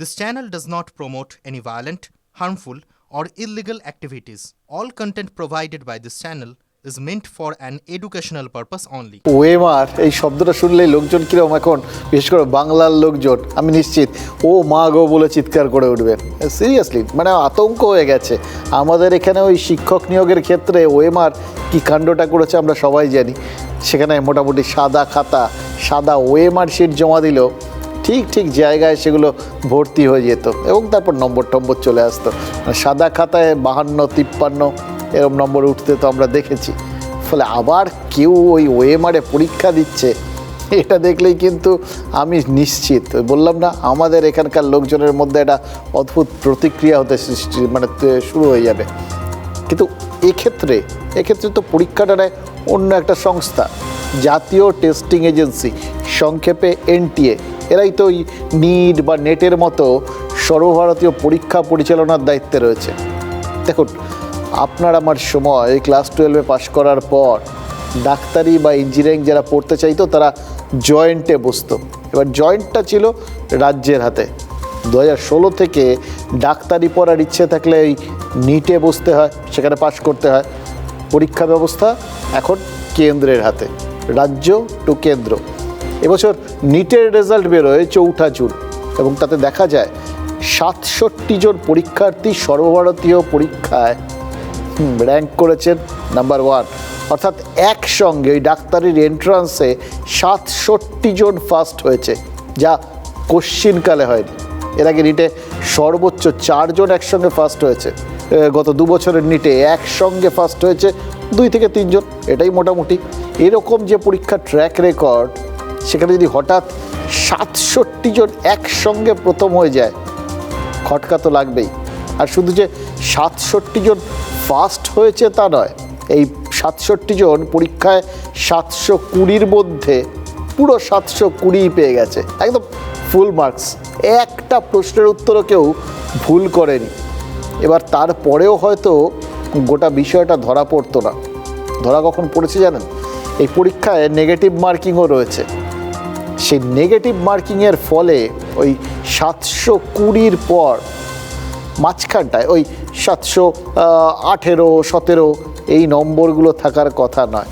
This channel does not promote any violent, harmful, or illegal activities. All content provided by this channel is meant for an educational purpose only. ওয়েমার এই শব্দটা শুনলেই লোকজন কীরকম এখন? বিশেষ করে বাংলার লোকজন আমি নিশ্চিত ও মা গো বলে চিৎকার করে উঠবেন সিরিয়াসলি মানে আতঙ্ক হয়ে গেছে। আমাদের এখানে ওই শিক্ষক নিয়োগের ক্ষেত্রে ওয়েমার কি কাণ্ডটা করেছে আমরা সবাই জানি। সেখানে মোটামুটি সাদা খাতা সাদা ওয়েমার শিট জমা দিল। ঠিক ঠিক জায়গায় সেগুলো ভর্তি হয়ে যেত এবং তারপর নম্বর টম্বর চলে আসতো। সাদা খাতায় বাহান্ন, তিপ্পান্ন এরম নম্বর উঠতে তো আমরা দেখেছি। ফলে আবার কেউ ওই ওয়েমারে পরীক্ষা দিচ্ছে, এটা দেখলেই কিন্তু আমি নিশ্চিত। বললাম না, আমাদের এখানকার লোকজনের মধ্যে একটা অদ্ভুত প্রতিক্রিয়া হতে সৃষ্টি মানে শুরু হয়ে যাবে। কিন্তু এক্ষেত্রে এক্ষেত্রে তো পরীক্ষাটা অন্য একটা সংস্থা, জাতীয় টেস্টিং এজেন্সি, সংক্ষেপে এনটিএ। এরাই তো ওই নিট বা নেটের মতো সর্বভারতীয় পরীক্ষা পরিচালনার দায়িত্বে রয়েছে। দেখুন, আপনার আমার সময় ক্লাস টুয়েলভে পাশ করার পর ডাক্তারি বা ইঞ্জিনিয়ারিং যারা পড়তে চাইতো, তারা জয়েন্টে বসতো। এবার জয়েন্টটা ছিল রাজ্যের হাতে। দু হাজার ষোলো থেকে ডাক্তারি পড়ার ইচ্ছে থাকলে ওই নিটে বসতে হয়, সেখানে পাশ করতে হয়। পরীক্ষা ব্যবস্থা এখন কেন্দ্রের হাতে, রাজ্য টু কেন্দ্র। এবছর নিটের রেজাল্ট বেরোয় চৌঠা জুন এবং তাতে দেখা যায় সাতষট্টি জন পরীক্ষার্থী সর্বভারতীয় পরীক্ষায় র্যাঙ্ক করেছেন নাম্বার ওয়ান অর্থাৎ একসঙ্গে ওই ডাক্তারির এন্ট্রান্সে সাতষট্টি জন ফার্স্ট হয়েছে, যা কোশ্চিনকালে হয়নি। এর আগে নিটে সর্বোচ্চ চারজন একসঙ্গে ফার্স্ট হয়েছে। গত দু বছরের নিটে একসঙ্গে ফার্স্ট হয়েছে দুই থেকে তিনজন, এটাই মোটামুটি। এরকম যে পরীক্ষার ট্র্যাক রেকর্ড সেখানে যদি হঠাৎ সাতষট্টি জন একসঙ্গে প্রথম হয়ে যায়, খটকা তো লাগবেই। আর শুধু যে সাতষট্টি জন ফার্স্ট হয়েছে তা নয়, এই সাতষট্টি জন পরীক্ষায় সাতশো কুড়ির মধ্যে পুরো সাতশো কুড়িই পেয়ে গেছে। একদম ফুল মার্কস একটা প্রশ্নের উত্তরও কেউ ভুল করেনি। এবার তারপরেও হয়তো গোটা বিষয়টা ধরা পড়তো না। ধরা কখন পড়েছে জানেন? এই পরীক্ষায় নেগেটিভ মার্কিংও রয়েছে। সেই নেগেটিভ মার্কিংয়ের ফলে ওই সাতশো কুড়ির পর মাঝখানটায়, ওই সাতশো আঠেরো, সতেরো এই নম্বরগুলো থাকার কথা নয়।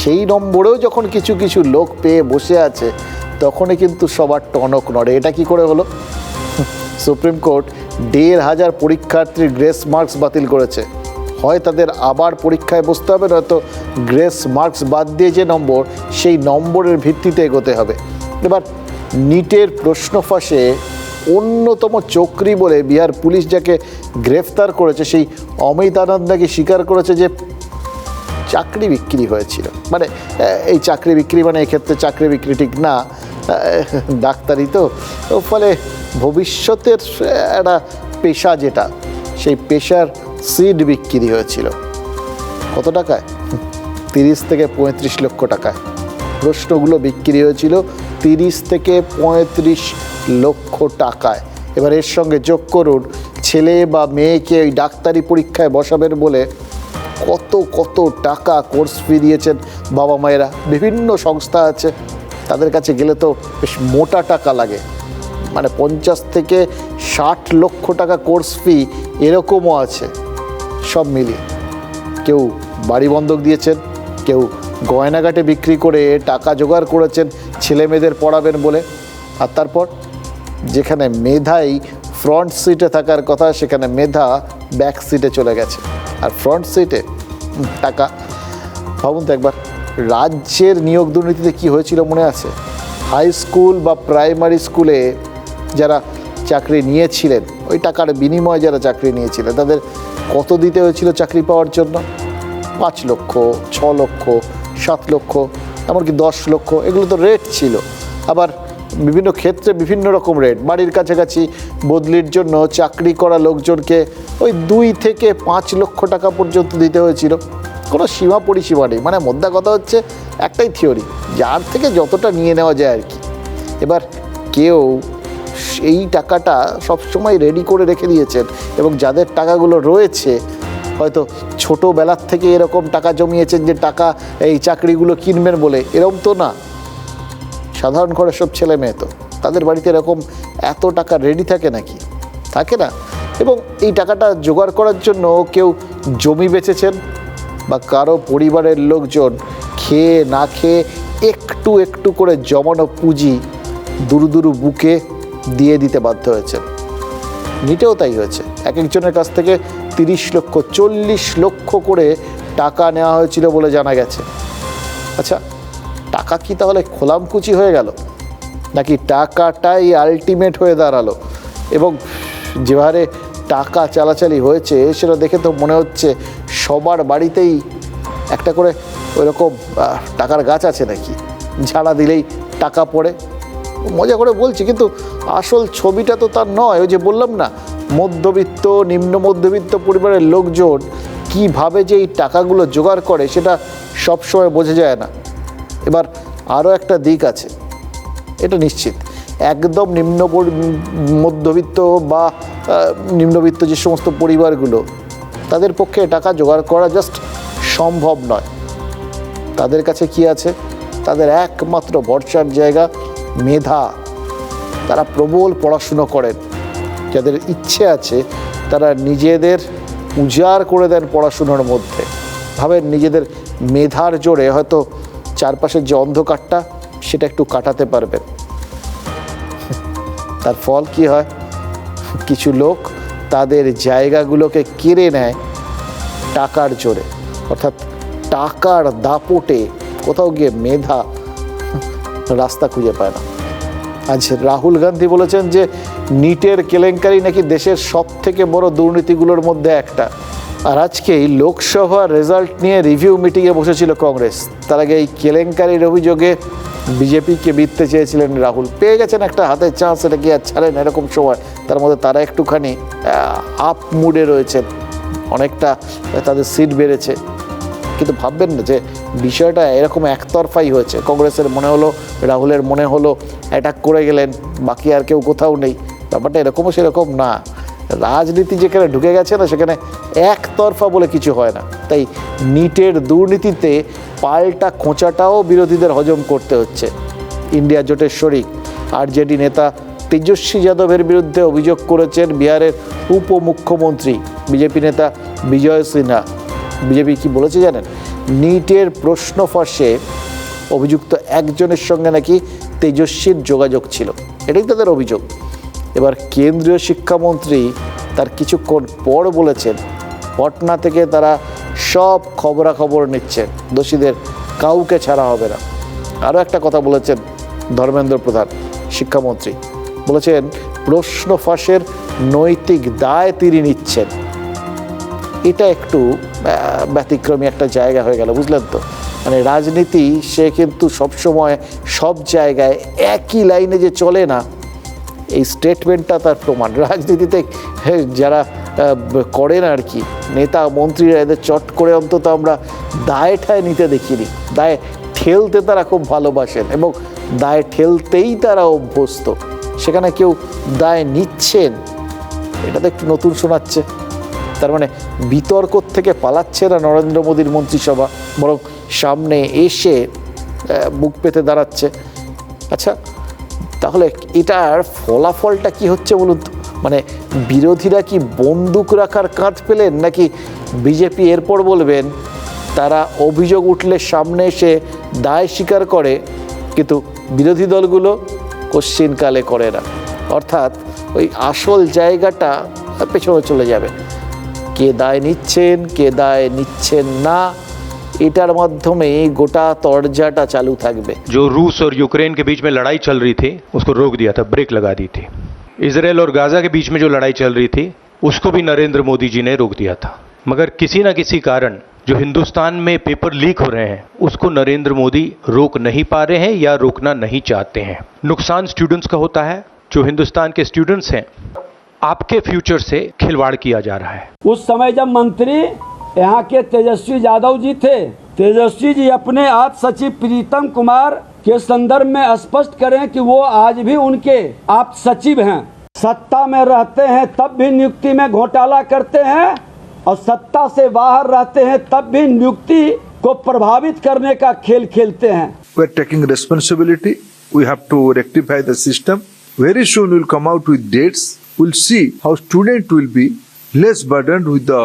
সেই নম্বরেও যখন কিছু কিছু লোক পেয়ে বসে আছে, তখনই কিন্তু সবার টনক নড়ে। এটা কি করে হলো? সুপ্রিম কোর্ট দেড় হাজার পরীক্ষার্থীর গ্রেস মার্কস বাতিল করেছে। হয় তাদের আবার পরীক্ষায় বসতে হবে, নয়তো গ্রেস মার্কস বাদ দিয়ে যে নম্বর, সেই নম্বরের ভিত্তিতে এগোতে হবে। এবার নিটের প্রশ্ন ফাঁসে অন্যতম চক্রী বলে বিহার পুলিশ যাকে গ্রেফতার করেছে, সেই অমিত নাকি স্বীকার করেছে যে চাকরি বিক্রি হয়েছিল। মানে এই চাকরি বিক্রি মানে এক্ষেত্রে চাকরি বিক্রি ঠিক না। ডাক্তারি তো ফলে ভবিষ্যতের একটা পেশা যেটা, সেই পেশার সিড বিক্রি হয়েছিল। কত টাকায়? তিরিশ থেকে পঁয়ত্রিশ লক্ষ টাকায়। প্রশ্নগুলো বিক্রি হয়েছিল তিরিশ থেকে পঁয়ত্রিশ লক্ষ টাকায়। এবার এর সঙ্গে যোগ করুন, ছেলে বা মেয়েকে ওই ডাক্তারি পরীক্ষায় বসাবেন বলে কত কত টাকা কোর্স ফি দিয়েছেন বাবা মায়েরা বিভিন্ন সংস্থা আছে তাদের কাছে গেলে তো বেশ মোটা টাকা লাগে। মানে পঞ্চাশ থেকে ষাট লক্ষ টাকা কোর্স ফি এরকমও আছে, সব মিলিয়ে। কেউ বাড়ি বন্ধক দিয়েছেন, কেউ গয়নাঘাটে বিক্রি করে টাকা জোগাড় করেছেন, ছেলে মেয়েদের পড়াবেন বলে। আর তারপর যেখানে মেধাই ফ্রন্ট সিটে থাকার কথা, সেখানে মেধা ব্যাক সিটে চলে গেছে। আর ফ্রন্ট সিটে টাকা। ভাবুন তো একবার। রাজ্যের নিয়োগ দুর্নীতিতে কি হয়েছিল মনে আছে? হাই স্কুল বা প্রাইমারি স্কুলে যারা চাকরি নিয়েছিলেন, ওই টাকার বিনিময়ে যারা চাকরি নিয়েছিলেন, তাদের কত দিতে হয়েছিল চাকরি পাওয়ার জন্য? পাঁচ লক্ষ, ছ লক্ষ, সাত লক্ষ, এমনকি দশ লক্ষ, এগুলো তো রেট ছিল। আবার বিভিন্ন ক্ষেত্রে বিভিন্ন রকম রেট বাড়ির কাছাকাছি বদলির জন্য চাকরি করা লোকজনকে ওই দুই থেকে পাঁচ লক্ষ টাকা পর্যন্ত দিতে হয়েছিল। কোনো সীমা পরিসীমা নেই। মানে মোদ্দা কথা হচ্ছে একটাই থিওরি, যার থেকে যতটা নিয়ে নেওয়া যায় আর কি। এবার কেউ এই টাকাটা সবসময় রেডি করে রেখে দিয়েছেন এবং যাদের টাকাগুলো রয়েছে, হয়তো ছোটোবেলার থেকে এরকম টাকা জমিয়েছেন যে টাকা এই চাকরিগুলো কিনবেন বলে এরকম তো না। সাধারণ ঘরের সব ছেলে মেয়ে তো, তাদের বাড়িতে এরকম এত টাকা রেডি থাকে নাকি? থাকে না? এবং এই টাকাটা জোগাড় করার জন্য কেউ জমি বেচেছেন বা কারও পরিবারের লোকজন খেয়ে না খেয়ে একটু একটু করে জমানো পুঁজি দুরু দুরু বুকে দিয়ে দিতে বাধ্য হয়েছে। নিটেও তাই হয়েছে। এক একজনের কাছ থেকে তিরিশ লক্ষ, চল্লিশ লক্ষ করে টাকা নেওয়া হয়েছিল বলে জানা গেছে। আচ্ছা টাকা কি তাহলে খোলামকুচি হয়ে গেল? নাকি টাকাটাই আলটিমেট হয়ে দাঁড়াল? এবং যে হারে টাকা চালাচালি হয়েছে, সেটা দেখে তো মনে হচ্ছে সবার বাড়িতেই একটা করে ওইরকম টাকার গাছ আছে নাকি? ঝাড়া দিলেই টাকা পড়ে। মজা করে বলছি, কিন্তু আসল ছবিটা তো তার নয়। ওই যে বললাম না, মধ্যবিত্ত, নিম্ন মধ্যবিত্ত পরিবারের লোকজন কীভাবে যে এই টাকাগুলো জোগাড় করে, সেটা সবসময় বোঝা যায় না। এবার আরও একটা দিক আছে। এটা নিশ্চিত। একদম নিম্ন মধ্যবিত্ত বা নিম্নবিত্ত যে সমস্ত পরিবারগুলো, তাদের পক্ষে টাকা জোগাড় করা জাস্ট সম্ভব নয়। তাদের কাছে কি আছে? তাদের একমাত্র ভরসার জায়গা মেধা। তারা প্রবল পড়াশুনো করেন। যাদের ইচ্ছে আছে, তারা নিজেদের উজাড় করে দেন পড়াশুনোর মধ্যে। ভাবেন নিজেদের মেধার জোরে হয়তো চারপাশের যে অন্ধকারটা, সেটা একটু কাটাতে পারবেন। তার ফল কি হয়? কিছু লোক তাদের জায়গাগুলোকে কেড়ে নেয় টাকার জোরে। অর্থাৎ টাকার দাপটে কোথাও গিয়ে মেধা রাস্তা খুঁজে পায় না। আজ রাহুল গান্ধী বলেছেন যে, নিটের কেলেঙ্কারি নাকি দেশের সব থেকে বড় দুর্নীতিগুলোর মধ্যে একটা। আর আজকেই লোকসভার রেজাল্ট নিয়ে রিভিউ মিটিংয়ে বসেছিল কংগ্রেস। তার আগে এই কেলেঙ্কারির অভিযোগে বিজেপিকে বিততে চেয়েছিলেন রাহুল। পেয়ে গেছেন একটা হাতের চান্স এটা কি আর ছাড়েন এরকম সময়? তার মধ্যে তারা একটুখানি আপ মুডে রয়েছেন। অনেকটা তাদের সিট বেড়েছে। কিন্তু ভাববেন না যে বিষয়টা এরকম একতরফাই হয়েছে। কংগ্রেসের মনে হলো, রাহুলের মনে হলো অ্যাটাক করে গেলেন, বাকি আর কেউ কোথাও নেই। ব্যাপারটা এরকমও সেরকম না। রাজনীতি যেখানে ঢুকে গেছে না, সেখানে একতরফা বলে কিছু হয় না। তাই নিটের দুর্নীতিতে পাল্টা খোঁচাটাও বিরোধীদের হজম করতে হচ্ছে। ইন্ডিয়া জোটের শরিক আরজেডি নেতা তেজস্বী যাদবের বিরুদ্ধে অভিযোগ করেছেন বিহারের উপমুখ্যমন্ত্রী, বিজেপি নেতা বিজয় সিনহা। বিজেপি কি বলেছে জানেন? নিটের প্রশ্ন ফাঁসে অভিযুক্ত একজনের সঙ্গে নাকি তেজস্বীর যোগাযোগ ছিল। এটাই তাদের অভিযোগ। এবার কেন্দ্রীয় শিক্ষামন্ত্রী তার কিছুক্ষণ পর বলেছেন, পটনা থেকে তারা সব খবরাখবর নিচ্ছেন দোষীদের কাউকে ছাড়া হবে না। আরও একটা কথা বলেছেন ধর্মেন্দ্র প্রধান, শিক্ষামন্ত্রী। বলেছেন, প্রশ্ন ফাঁসের নৈতিক দায় তিনি নিচ্ছেন। এটা একটু ব্যতিক্রমী একটা জায়গা হয়ে গেল, বুঝলেন তো? মানে রাজনীতি, সে কিন্তু সবসময় সব জায়গায় একই লাইনে যে চলে না এই স্টেটমেন্টটা তার প্রমাণ। রাজনীতিতে যারা করেন আর কি, নেতা, মন্ত্রীরা এদের চট করে অন্তত আমরা দায় ঠায় নিতে দেখিনি। দায় ঠেলতে তারা খুব ভালোবাসেন এবং দায় ঠেলতেই তারা অভ্যস্ত। সেখানে কেউ দায় নিচ্ছেন, এটা তো একটু নতুন শোনাচ্ছে। তার মানে বিতর্ক থেকে পালাচ্ছে না নরেন্দ্র মোদীর মন্ত্রিসভা, বরং সামনে এসে বুক পেতে দাঁড়াচ্ছে। আচ্ছা তাহলে এটার ফলাফলটা কি হচ্ছে বলুন তো? মানে বিরোধীরা কি বন্দুক রাখার কাঁধ পেলেন নাকি বিজেপি এরপর বলবেন, তারা অভিযোগ উঠলে সামনে এসে দায় স্বীকার করে, কিন্তু বিরোধী দলগুলো কোশ্চিনকালে করে না। অর্থাৎ ওই আসল জায়গাটা পেছনে চলে যাবে। কে দায় নিচ্ছেন, কে দায় নিচ্ছেন না এটার মাধ্যমে গোটা তরজাটা চালু থাকবে जो रूस और यूक्रेन के बीच में लड़ाई चल रही थी उसको रोक दिया था ब्रेक लगा दी थी इसराइल और गाजा के बीच में जो लड़ाई चल रही थी उसको भी नरेंद्र मोदी जी ने रोक दिया था मगर किसी न किसी कारण जो हिंदुस्तान में पेपर लीक हो रहे हैं उसको नरेंद्र मोदी रोक नहीं पा रहे हैं या रोकना नहीं चाहते हैं नुकसान स्टूडेंट्स का होता है जो हिंदुस्तान के स्टूडेंट्स हैं आपके फ्यूचर से खिलवाड़ किया जा रहा है उस समय जब मंत्री यहाँ के तेजस्वी यादव जी थे तेजस्वी जी अपने आप सचिव प्रीतम कुमार के संदर्भ में स्पष्ट करें कि वो आज भी उनके आप सचिव हैं सत्ता में रहते हैं तब भी नियुक्ति में घोटाला करते हैं और सत्ता से बाहर रहते हैं तब भी नियुक्ति को प्रभावित करने का खेल खेलते हैं We're taking responsibility. we have to rectify the system. Very soon we'll come out with dates. We'll see how student will be less burdened with the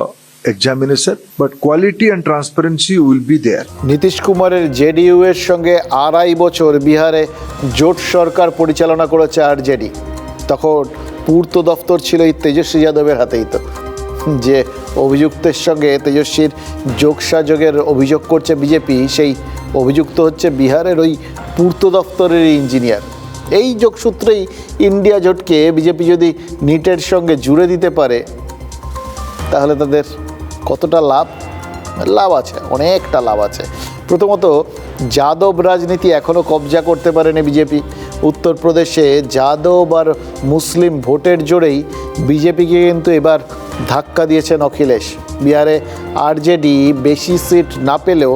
examination, but quality and transparency will be there. Nitish কুমারের JDU এর সঙ্গে আড়াই বছর বিহারে জোট সরকার পরিচালনা করেছে RJD তখন পূর্ত দপ্তর ছিল এই তেজস্বী যাদবের হাতেই তো। যে অভিযুক্তের সঙ্গে তেজস্বীর যোগসাযোগের অভিযোগ করছে বিজেপি সেই অভিযুক্ত হচ্ছে বিহারের ওই পূর্ত দপ্তরের ইঞ্জিনিয়ার। এই যোগসূত্রেই ইন্ডিয়া জোটকে বিজেপি যদি নিটের সঙ্গে জুড়ে দিতে পারে তাহলে তাদের কতটা লাভ? লাভ আছে, অনেকটা লাভ আছে। প্রথমত, যাদব রাজনীতি এখনও কবজা করতে পারেনি বিজেপি। উত্তরপ্রদেশে যাদব আর মুসলিম ভোটের জোরেই বিজেপিকে কিন্তু এবার ধাক্কা দিয়েছেন অখিলেশ। বিহারে আরজেডি বেশি সিট না পেলেও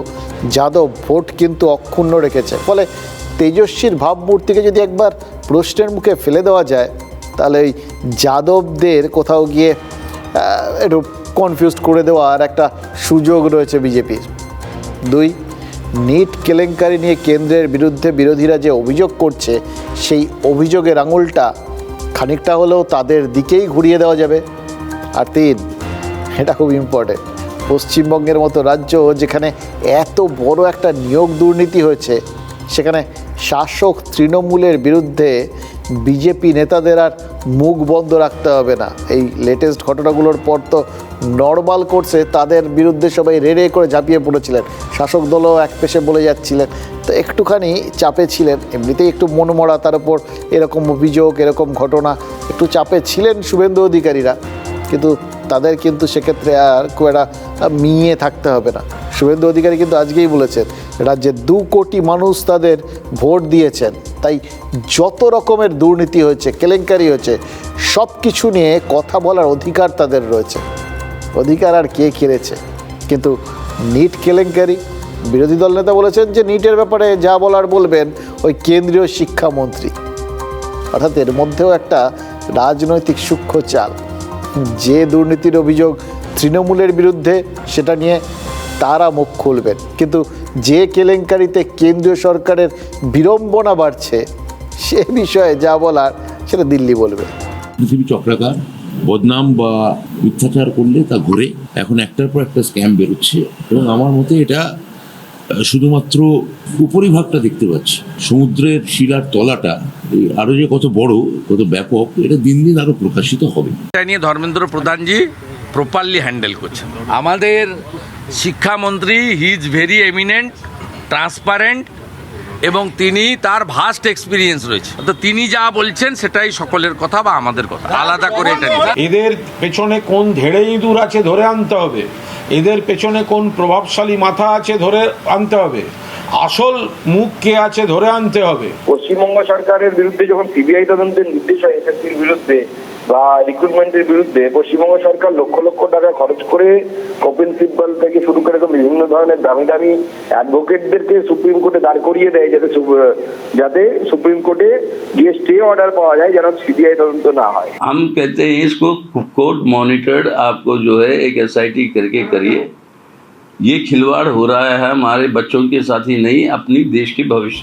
যাদব ভোট কিন্তু অক্ষুণ্ণ রেখেছে। ফলে তেজস্বীর ভাবমূর্তিকে যদি একবার প্রশ্নের মুখে ফেলে দেওয়া যায়, তাহলে ওই যাদবদের কোথাও গিয়ে একটু কনফিউজ করে দেওয়ার একটা সুযোগ রয়েছে বিজেপির। দুই, নিট কেলেঙ্কারি নিয়ে কেন্দ্রের বিরুদ্ধে বিরোধীরা যে অভিযোগ করছে, সেই অভিযোগের আঙুলটা খানিকটা হলেও তাদের দিকেই ঘুরিয়ে দেওয়া যাবে। আর তিন, এটা খুব ইম্পর্টেন্ট পশ্চিমবঙ্গের মতো রাজ্য যেখানে এত বড় একটা নিয়োগ দুর্নীতি হয়েছে, সেখানে শাসক তৃণমূলের বিরুদ্ধে বিজেপি নেতাদের আর মুখ বন্ধ রাখতে হবে না। এই লেটেস্ট ঘটনাগুলোর পর তো নর্মাল কোর্সে তাদের বিরুদ্ধে সবাই রেড়ে করে ঝাঁপিয়ে পড়েছিলেন। শাসক দলও এক পেশে বলে যাচ্ছিলেন। তো একটুখানি চাপে ছিলেন, এমনিতেই একটু মনমরা তার উপর এরকম অভিযোগ, এরকম ঘটনা, একটু চাপে ছিলেন শুভেন্দু অধিকারীরা। কিন্তু তাদের কিন্তু সেক্ষেত্রে আর খুব একটা মিয়ে থাকতে হবে না। শুভেন্দু অধিকারী কিন্তু আজকেই বলেছেন, রাজ্যে দু কোটি মানুষ তাদের ভোট দিয়েছেন। তাই যত রকমের দুর্নীতি হয়েছে, কেলেঙ্কারি হয়েছে, সব কিছু নিয়ে কথা বলার অধিকার তাদের রয়েছে। অধিকার আর কে কেড়েছে? কিন্তু নিট কেলেঙ্কারি, বিরোধী দল নেতা বলেছেন যে নিটের ব্যাপারে যা বলার বলবেন ওই কেন্দ্রীয় শিক্ষামন্ত্রী। অর্থাৎ এর মধ্যেও একটা রাজনৈতিক সূক্ষ্ম চাল। যে দুর্নীতির অভিযোগ তৃণমূলের বিরুদ্ধে, সেটা নিয়ে তারা মুখ খুলবেন। কিন্তু যে কেলেঙ্কারিতে কেন্দ্রীয় সরকারের বিড়ম্বনা বাড়ছে সে বিষয়ে যা বলার সেটা দিল্লি বলবে। পৃথিবী চক্রাকার বদনাম বা মিথ্যাচার করলে তা ঘুরে। এখন একটার পর একটা স্ক্যাম বেরোচ্ছে এবং আমার মতে এটা শুধুমাত্র উপরিভাগটা দেখতে পাচ্ছি। সমুদ্রের শিলার তলাটা এই আরও যে কত বড় কত ব্যাপক এটা দিন দিন আরও প্রকাশিত হবে। এটা নিয়ে ধর্মেন্দ্র প্রধানজি প্রপারলি হ্যান্ডেল করছেন। আমাদের শিক্ষামন্ত্রী he is very eminent transparent এবং তিনি তার ভাস্ট এক্সপিরিয়েন্স রয়েছে। তো তিনি যা বলছেন সেটাই সকলের কথা বা আমাদের কথা। আলাদা করে এটা এদের পেছনে কোন ধেড়ে ইঁদুর আছে ধরে আনতে হবে? এদের পেছনে কোন প্রভাবশালী মাথা আছে ধরে আনতে হবে? আসল মুখ কে আছে ধরে আনতে হবে? পশ্চিমবঙ্গ সরকারের বিরুদ্ধে যখন সিবিআই তদন্তের নির্দেশ হয় এসএসসির বিরুদ্ধে বা রিক্রুটমেন্টের বিরুদ্ধে পশ্চিমবঙ্গ সরকার লক্ষ লক্ষ টাকা খরচ করে কপিল সিব্বল থেকে শুরু করে এরকম বিভিন্ন ধরনের দামি দামি অ্যাডভোকেটদেরকে সুপ্রিম কোর্টে দাঁড় করিয়ে দেয় যাতে সু- যাতে সুপ্রিম কোর্টে গিয়ে স্টে অর্ডার পাওয়া যায় যেন সিবিআই তদন্ত না হয় हम कहते हैं इसको कोर्ट मॉनिटर्ड आपको जो है एक एस करके करिए ये खिलवाड़ हो रहा है हमारे बच्चों के साथ ही नहीं अपनी देश के भविष्य